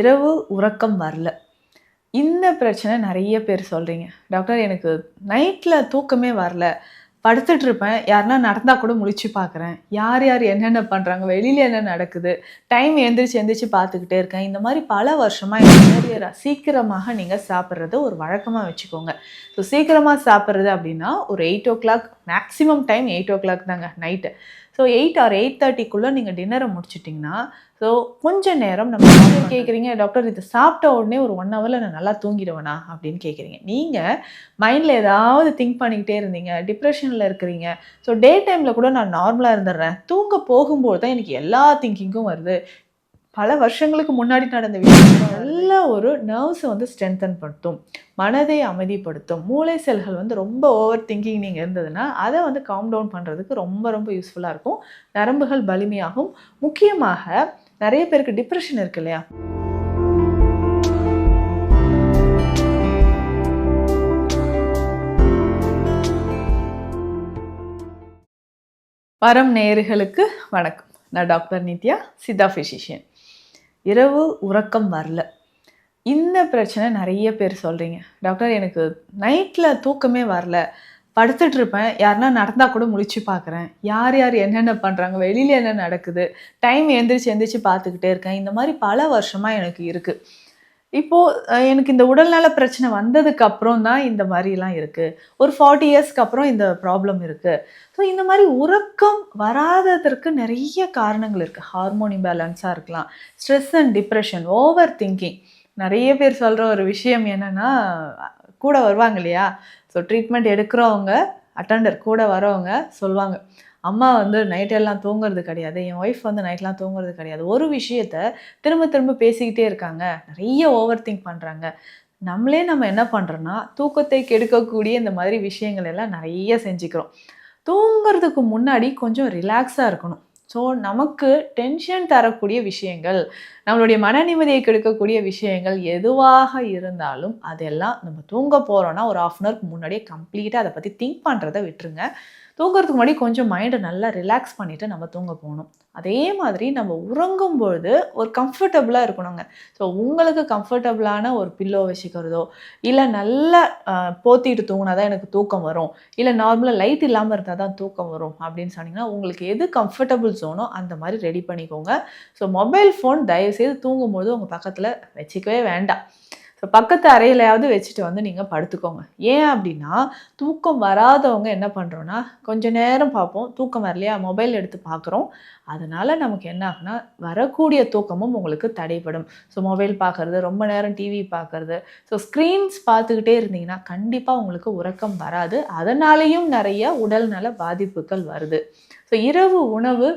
இரவு உறக்கம் வரல. இந்த பிரச்சனை நிறைய பேர் சொல்கிறீங்க டாக்டர் எனக்கு நைட்டில் தூக்கமே வரல. படுத்துட்டு இருப்பேன். யாருன்னா நடந்தால் கூட முழிச்சு பார்க்குறேன் யார் யார் என்னென்ன பண்ணுறாங்க வெளியில் என்ன நடக்குது டைம் எந்திரிச்சு எந்திரிச்சு பார்த்துக்கிட்டே இருக்கேன். இந்த மாதிரி பல வருஷமாக ஏர்லியராக சீக்கிரமாக நீங்கள் சாப்பிட்றத ஒரு வழக்கமாக வச்சுக்கோங்க. ஸோ சீக்கிரமாக சாப்பிட்றது அப்படின்னா ஒரு eight o'clock maximum time eight o'clock தாங்க night so eight or eight தேர்ட்டிக்குள்ளே நீங்கள் டின்னரை முடிச்சிட்டிங்கன்னா ஸோ கொஞ்ச நேரம் நம்ம கேட்குறீங்க டாக்டர் இது சாப்பிட்ட உடனே ஒரு ஒன் ஹவரில் நான் நல்லா தூங்கிடுவேனா? அப்படின்னு கேட்குறீங்க நீங்கள் மைண்டில் ஏதாவது திங்க் பண்ணிக்கிட்டே இருந்தீங்க டிப்ரெஷனில் இருக்கிறீங்க ஸோ டே டைமில் கூட நான் நார்மலாக இருந்துடுறேன். தூங்க போகும்போது தான் எனக்கு எல்லா திங்கிங்கும் வருது. பல வருஷங்களுக்கு முன்னாடி நடந்த விஷயம் நல்ல ஒரு நர்வ்ஸை வந்து ஸ்ட்ரென்தன் படுத்தும். மனதை அமைதிப்படுத்தும். மூளை செல்கள் வந்து ரொம்ப ஓவர் திங்கிங் நீங்கள் இருந்ததுன்னா அதை வந்து காம் டவுன் பண்ணுறதுக்கு ரொம்ப ரொம்ப யூஸ்ஃபுல்லாக இருக்கும். நரம்புகள் வலிமையாகும். முக்கியமாக நிறைய பேருக்கு டிப்ரெஷன் இருக்கு இல்லையா? வரம் நேயர்களுக்கு வணக்கம். நான் டாக்டர் நித்யா சித்தா ஃபிசிஷியன் இரவு உறக்கம் வரல. இந்த பிரச்சனை நிறைய பேர் சொல்கிறீங்க டாக்டர் எனக்கு நைட்டில் தூக்கமே வரல. படுத்துட்டு இருப்பேன். யாருன்னா நடந்தால் கூட முழிச்சு பார்க்குறேன் யார் யார் என்னென்ன பண்ணுறாங்க வெளியில் என்ன நடக்குது? டைம் எந்திரிச்சு எந்திரிச்சு பார்த்துக்கிட்டே இருக்கேன். இந்த மாதிரி பல வருஷமாக எனக்கு இருக்குது இப்போது எனக்கு இந்த உடல்நல பிரச்சனை வந்ததுக்கு அப்புறம் தான் இந்த மாதிரிலாம் இருக்குது ஒரு ஃபார்ட்டி இயர்ஸ்க்கு அப்புறம் இந்த ப்ராப்ளம் இருக்குது ஸோ இந்த மாதிரி உறக்கம் வராததற்கு நிறைய காரணங்கள் இருக்குது ஹார்மோன் இம்பேலன்ஸாக இருக்கலாம். Stress and depression over thinking நிறைய பேர் சொல்கிற ஒரு விஷயம் என்னென்னா கூட வருவாங்க இல்லையா? ஸோ ட்ரீட்மெண்ட் எடுக்கிறவங்க அட்டண்டர் கூட வரவங்க சொல்லுவாங்க அம்மா வந்து நைட்டெல்லாம் தூங்குறது கிடையாது என் ஒய்ஃப் வந்து நைட்லாம் தூங்குறது கிடையாது. ஒரு விஷயத்த திரும்ப திரும்ப பேசிக்கிட்டே இருக்காங்க. நிறைய ஓவர் திங்க் பண்ணுறாங்க நம்மளே நம்ம என்ன பண்ணுறோன்னா தூக்கத்தை கெடுக்கக்கூடிய இந்த மாதிரி விஷயங்கள் எல்லாம் நிறைய செஞ்சுக்கிறோம். தூங்குறதுக்கு முன்னாடி கொஞ்சம் ரிலாக்ஸாக இருக்கணும். ஸோ நமக்கு டென்ஷன் தரக்கூடிய விஷயங்கள் நம்மளுடைய மன நிம்மதியை கெடுக்கக்கூடிய விஷயங்கள் எதுவாக இருந்தாலும் அதெல்லாம் நம்ம தூங்க போகிறோன்னா ஒரு ஆஃப் அன் ஹவருக்கு முன்னாடியே கம்ப்ளீட்டாக அதை பற்றி திங்க் பண்ணுறதை விட்டுருங்க. தூங்குறதுக்கு முன்னாடி கொஞ்சம் மைண்டை நல்லா ரிலாக்ஸ் பண்ணிவிட்டு நம்ம தூங்க போகணும். அதே மாதிரி நம்ம உறங்கும் பொழுது ஒரு கம்ஃபர்டபுளாக இருக்கணுங்க. ஸோ உங்களுக்கு கம்ஃபர்டபுளான ஒரு பில்லோ வச்சுக்கிறதோ இல்லை நல்லா போத்திட்டு தூங்கினா தான் எனக்கு தூக்கம் வரும். இல்லை நார்மலாக லைட் இல்லாமல் இருந்தால் தான் தூக்கம் வரும் அப்படின்னு சொன்னிங்கன்னா உங்களுக்கு எது கம்ஃபர்டபுள் ஜோனோ அந்த மாதிரி ரெடி பண்ணிக்கோங்க. ஸோ மொபைல் ஃபோன் தயவுசெய்து தூங்கும்போது உங்கள் பக்கத்தில் வச்சுக்கவே வேண்டாம். ஸோ பக்கத்து அறையிலையாவது வச்சுட்டு வந்து நீங்கள் படுத்துக்கோங்க. ஏன் அப்படின்னா தூக்கம் வராதவங்க என்ன பண்ணுறோன்னா கொஞ்ச நேரம் பார்ப்போம். தூக்கம் வரலையா? மொபைல் எடுத்து பார்க்குறோம். அதனால் நமக்கு என்ன ஆகுனா வரக்கூடிய தூக்கமும் உங்களுக்கு தடைப்படும் ஸோ மொபைல் பார்க்குறது ரொம்ப நேரம் டிவி பார்க்குறது. ஸோ ஸ்க்ரீன்ஸ் பார்த்துக்கிட்டே இருந்தீங்கன்னா கண்டிப்பாக உங்களுக்கு உறக்கம் வராது. அதனாலேயும் நிறைய உடல்நல பாதிப்புகள் வருது. ஸோ இரவு உணவு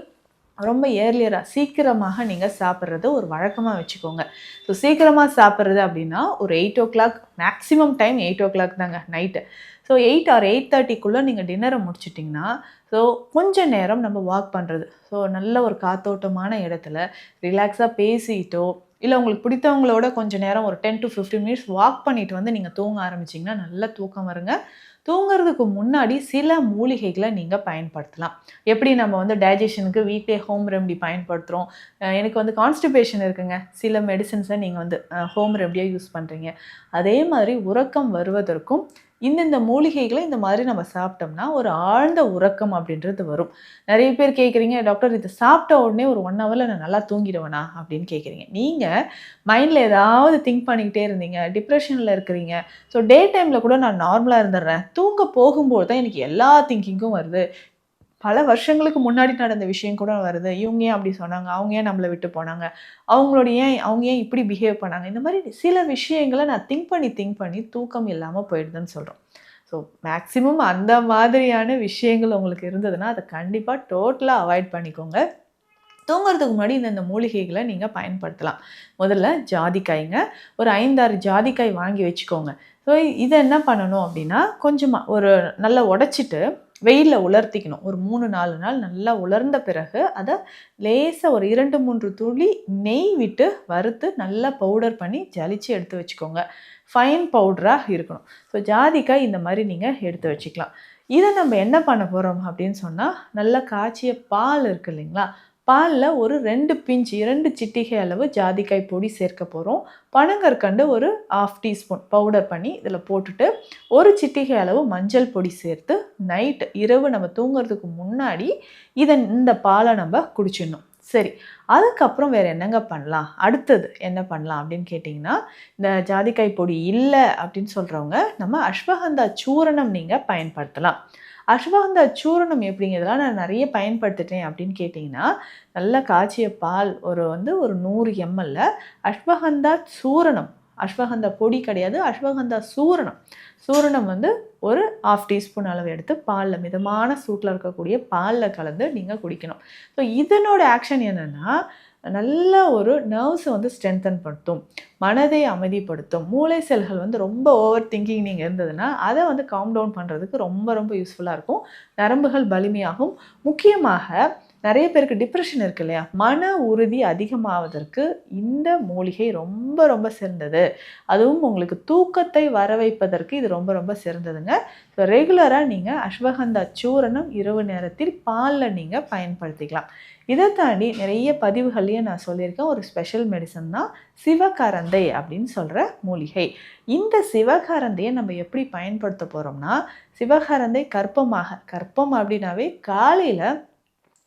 ரொம்ப ஏர்லியராக சீக்கிரமாக நீங்கள் சாப்பிட்றத ஒரு வழக்கமாக வச்சுக்கோங்க. ஸோ சீக்கிரமாக சாப்பிட்றது அப்படின்னா ஒரு eight o'clock maximum time eight o'clock தாங்க night so eight or eight தேர்ட்டிக்குள்ளே நீங்கள் டின்னரை முடிச்சிட்டிங்கன்னா ஸோ கொஞ்ச நேரம் நம்ம வாக் பண்ணுறது ஸோ நல்ல ஒரு காத்தோட்டமான இடத்துல ரிலாக்ஸாக பேசிட்டோ இல்லை உங்களுக்கு பிடித்தவங்களோட கொஞ்சம் நேரம் ஒரு ten to fifteen minutes walk பண்ணிட்டு வந்து நீங்கள் தூங்க ஆரம்பிச்சிங்கன்னா நல்ல தூக்கம் வருங்க. தூங்குறதுக்கு முன்னாடி சில மூலிகைகளை நீங்கள் பயன்படுத்தலாம். எப்படி நம்ம வந்து டைஜஷனுக்கு வீக்லி ஹோம் ரெமடி பயன்படுத்துகிறோம் எனக்கு வந்து கான்ஸ்டிபேஷன் இருக்குங்க. சில மெடிசன்ஸை நீங்கள் வந்து ஹோம் ரெமடியாக யூஸ் பண்ணுறீங்க அதே மாதிரி உறக்கம் வருவதற்கும் இந்தந்த மூலிகைகளை இந்த மாதிரி நம்ம சாப்பிட்டோம்னா ஒரு ஆழ்ந்த உறக்கம் அப்படின்றது வரும். நிறைய பேர் கேட்குறீங்க டாக்டர் இது சாப்பிட்ட உடனே ஒரு ஒன் ஹவரில் நான் நல்லா தூங்கிடுவேனா? அப்படின்னு கேட்குறீங்க நீங்கள் மைண்டில் ஏதாவது திங்க் பண்ணிக்கிட்டே இருந்தீங்க டிப்ரெஷனில் இருக்கிறீங்க. ஸோ டே டைமில் கூட நான் நார்மலாக இருந்துடுறேன். தூங்க போகும்போது தான் எனக்கு எல்லா திங்கிங்கும் வருது. பல வருஷங்களுக்கு முன்னாடி நடந்த விஷயம் கூட வருது. இவங்க ஏன் அப்படி சொன்னாங்க? அவங்க ஏன் நம்மளை விட்டு போனாங்க? அவங்களோட ஏன் அவங்க ஏன் இப்படி பிஹேவ் பண்ணாங்க? இந்த மாதிரி சில விஷயங்களை நான் திங்க் பண்ணி திங்க் பண்ணி தூக்கம் இல்லாமல் போயிடுதுன்னு சொல்கிறோம் ஸோ மேக்ஸிமம் அந்த மாதிரியான விஷயங்கள் உங்களுக்கு இருந்ததுன்னா அதை கண்டிப்பாக டோட்டலாக அவாய்ட் பண்ணிக்கோங்க. தூங்குறதுக்கு முன்னாடி இந்தந்த மூலிகைகளை நீங்கள் பயன்படுத்தலாம். முதல்ல ஜாதிக்காய்ங்க. ஒரு ஐந்தாறு ஜாதிக்காய் வாங்கி வச்சுக்கோங்க. ஸோ இதை என்ன பண்ணணும் அப்படின்னா கொஞ்சமாக ஒரு நல்லா உடச்சிட்டு வெயிலில் உலர்த்திக்கணும். ஒரு மூணு நாலு நாள் நல்லா உலர்ந்த பிறகு அதை லேசாக ஒரு இரண்டு மூன்று துளி நெய் விட்டு வறுத்து நல்லா பவுடர் பண்ணி ஜலிச்சு எடுத்து வச்சுக்கோங்க. ஃபைன் பவுடராக இருக்கணும். ஸோ ஜாதிக்காய் இந்த மாதிரி நீங்கள் எடுத்து வச்சுக்கலாம். இதை நம்ம என்ன பண்ண போகிறோம் அப்படின்னு சொன்னால் நல்லா காய்ச்சிய பால் இருக்கு இல்லைங்களா? பாலில் ஒரு ரெண்டு பிஞ்சு இரண்டு சிட்டிகை அளவு ஜாதிக்காய் பொடி சேர்க்க போகிறோம் பனங்கற்கண்டு ஒரு ஆஃப் டீஸ்பூன் பவுடர் பண்ணி இதில் போட்டுட்டு ஒரு சிட்டிகை அளவு மஞ்சள் பொடி சேர்த்து நைட் இரவு நம்ம தூங்குறதுக்கு முன்னாடி இதை இந்த பாலை நம்ம குடிச்சிடணும். சரி அதுக்கப்புறம் வேறு என்னங்க பண்ணலாம்? அடுத்தது என்ன பண்ணலாம் அப்படின்னு கேட்டிங்கன்னா இந்த ஜாதிக்காய் பொடி இல்லை அப்படின்னு சொல்கிறவங்க நம்ம அஸ்வகந்தா சூரணம் நீங்கள் பயன்படுத்தலாம். அஸ்வகந்தா சூரணம் எப்படிங்கிறதுலாம் நான் நிறைய பயன்படுத்திட்டேன் அப்படின்னு கேட்டிங்கன்னா நல்லா காய்ச்சிய பால் ஒரு வந்து ஒரு நூறு எம்எல்ல அஸ்வகந்தா சூரணம். அஸ்வகந்தா பொடி கிடையாது அஸ்வகந்தா சூரணம். சூரணம் வந்து ஒரு ஆஃப் டீஸ்பூன் அளவு எடுத்து பாலில் மிதமான சூட்டில் இருக்கக்கூடிய பாலில் கலந்து நீங்கள் குடிக்கணும். ஸோ இதனோட ஆக்ஷன் என்னென்னா நல்ல ஒரு நர்வ்ஸை வந்து ஸ்ட்ரென்தன் படுத்தும். மனதை அமைதிப்படுத்தும். மூளை செல்கள் வந்து ரொம்ப ஓவர் திங்கிங் நீங்கள் இருந்ததுன்னா அதை வந்து காம் டவுன் பண்ணுறதுக்கு ரொம்ப ரொம்ப யூஸ்ஃபுல்லாக இருக்கும். நரம்புகள் வலிமையாகும். முக்கியமாக நிறைய பேருக்கு டிப்ரெஷன் இருக்கு இல்லையா? மன உறுதி அதிகமாவதற்கு இந்த மூலிகை ரொம்ப ரொம்ப சிறந்தது. அதுவும் உங்களுக்கு தூக்கத்தை வர வைப்பதற்கு இது ரொம்ப ரொம்ப சிறந்ததுங்க. ஸோ ரெகுலராக நீங்கள் அஸ்வகந்தா சூரணம் இரவு நேரத்தில் பாலில் நீங்கள் பயன்படுத்திக்கலாம். இதை தாண்டி நிறைய பதிவுகள்லையும் நான் சொல்லியிருக்கேன். ஒரு ஸ்பெஷல் மெடிசன் தான் சிவகரந்தை அப்படின்னு சொல்கிற மூலிகை. இந்த சிவகரந்தையை நம்ம எப்படி பயன்படுத்த போகிறோம்னா சிவகரந்தை கற்பமாக கற்பம் அப்படின்னாவே காலையில்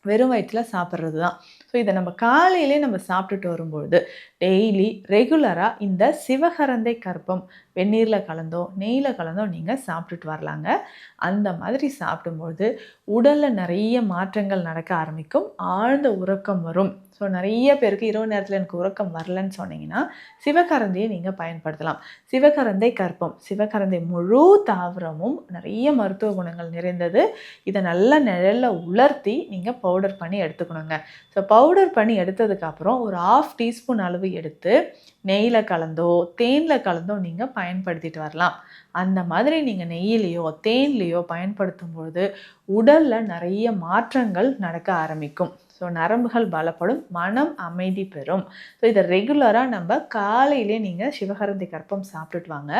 வெறும் வயிற்றில் சாப்பிட்றது தான் ஸோ இதை நம்ம காலையிலே நம்ம சாப்பிட்டுட்டு வரும்பொழுது டெய்லி ரெகுலராக இந்த சிவகரந்தை கற்பம் வெந்நீரில் கலந்தோ நெய்யில் கலந்தோ நீங்கள் சாப்பிட்டுட்டு வரலாங்க. அந்த மாதிரி சாப்பிடும்பொழுது உடலில் நிறைய மாற்றங்கள் நடக்க ஆரம்பிக்கும். ஆழ்ந்த உறக்கம் வரும். ஸோ நிறைய பேருக்கு இரவு நேரத்தில் எனக்கு உறக்கம் வரலன்னு சொன்னீங்கன்னா சிவகரந்தையை நீங்கள் பயன்படுத்தலாம். சிவகரந்தை கற்பம் சிவகரந்தை முழு தாவரமும் நிறைய மருத்துவ குணங்கள் நிறைந்தது. இதை நல்லா நிழலில் உலர்த்தி நீங்கள் பவுடர் பண்ணி எடுத்துக்கணுங்க. ஸோ பவுடர் பண்ணி எடுத்ததுக்கப்புறம் ஒரு ஆஃப் டீஸ்பூன் அளவு எடுத்து நெய்யில் கலந்தோ தேனில் கலந்தோ நீங்கள் பயன்படுத்திட்டு வரலாம். அந்த மாதிரி நீங்கள் நெய்யிலையோ தேன்லேயோ பயன்படுத்தும் பொழுது உடலில் நிறைய மாற்றங்கள் நடக்க ஆரம்பிக்கும். ஸோ நரம்புகள் பலப்படும் மனம் அமைதி பெறும். ஸோ இதை ரெகுலராக நம்ம காலையிலே நீங்கள் சிவகரந்தி கற்பம் சாப்பிட்டுட்டு வாங்க.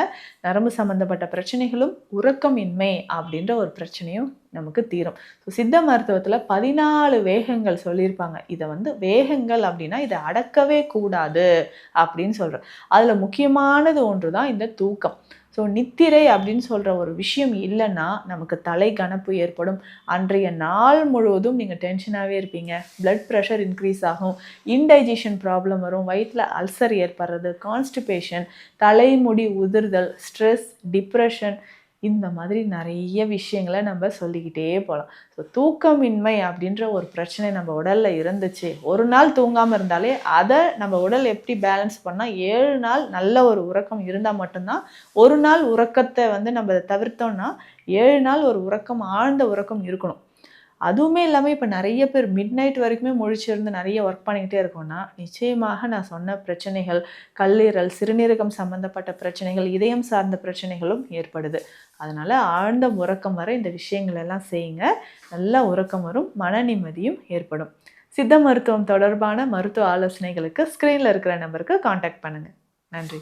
நரம்பு சம்மந்தப்பட்ட பிரச்சனைகளும் உறக்கம் இன்மை அப்படின்ற ஒரு பிரச்சனையும் நமக்கு தீரும். ஸோ சித்த மருத்துவத்தில் பதினாலு வேகங்கள் சொல்லியிருப்பாங்க. இதை வந்து வேகங்கள் அப்படின்னா இதை அடக்கவே கூடாது அப்படின்னு சொல்கிறோம் அதில் முக்கியமானது ஒன்று தான் இந்த தூக்கம். ஸோ நித்திரை அப்படின்னு சொல்கிற ஒரு விஷயம் இல்லைன்னா நமக்கு தலை கனப்பு ஏற்படும். அன்றைய நாள் முழுவதும் நீங்கள் டென்ஷனாகவே இருப்பீங்க. பிளட் ப்ரெஷர் இன்க்ரீஸ் ஆகும். இன்டைஜஷன் ப்ராப்ளம் வரும். வயிற்றில் அல்சர் ஏற்படுறது கான்ஸ்டிபேஷன் தலைமுடி உதிர்தல் ஸ்ட்ரெஸ் டிப்ரெஷன் இந்த மாதிரி நிறைய விஷயங்களை நம்ம சொல்லிக்கிட்டே போகலாம் ஸோ தூக்கமின்மை அப்படின்ற ஒரு பிரச்சனை நம்ம உடலில் இருந்துச்சு. ஒரு நாள் தூங்காமல் இருந்தாலே அதை நம்ம உடல் எப்படி பேலன்ஸ் பண்ணால் ஏழு நாள் நல்ல ஒரு உறக்கம் இருந்தால் மட்டும்தான் ஒரு நாள் உறக்கத்தை வந்து நம்ம தவிர்த்தோம்னா ஏழு நாள் ஒரு உறக்கம் ஆழ்ந்த உறக்கம் இருக்கணும். அதுவுமே இல்லாமல் இப்போ நிறைய பேர் மிட் நைட் வரைக்குமே முழிச்சிருந்து நிறைய ஒர்க் பண்ணிக்கிட்டே இருக்கோம்னா நிச்சயமாக நான் சொன்ன பிரச்சனைகள் கல்லீரல் சிறுநீரகம் சம்மந்தப்பட்ட பிரச்சனைகள் இதயம் சார்ந்த பிரச்சனைகளும் ஏற்படுது. அதனால் ஆழ்ந்த உறக்கம் வர இந்த விஷயங்கள் எல்லாம் செய்யுங்க. நல்லா உறக்கம் வரும் மன நிம்மதியும் ஏற்படும். சித்த மருத்துவம் தொடர்பான மருத்துவ ஆலோசனைகளுக்கு ஸ்க்ரீனில் இருக்கிற நம்பருக்கு காண்டாக்ட் பண்ணுங்கள் நன்றி.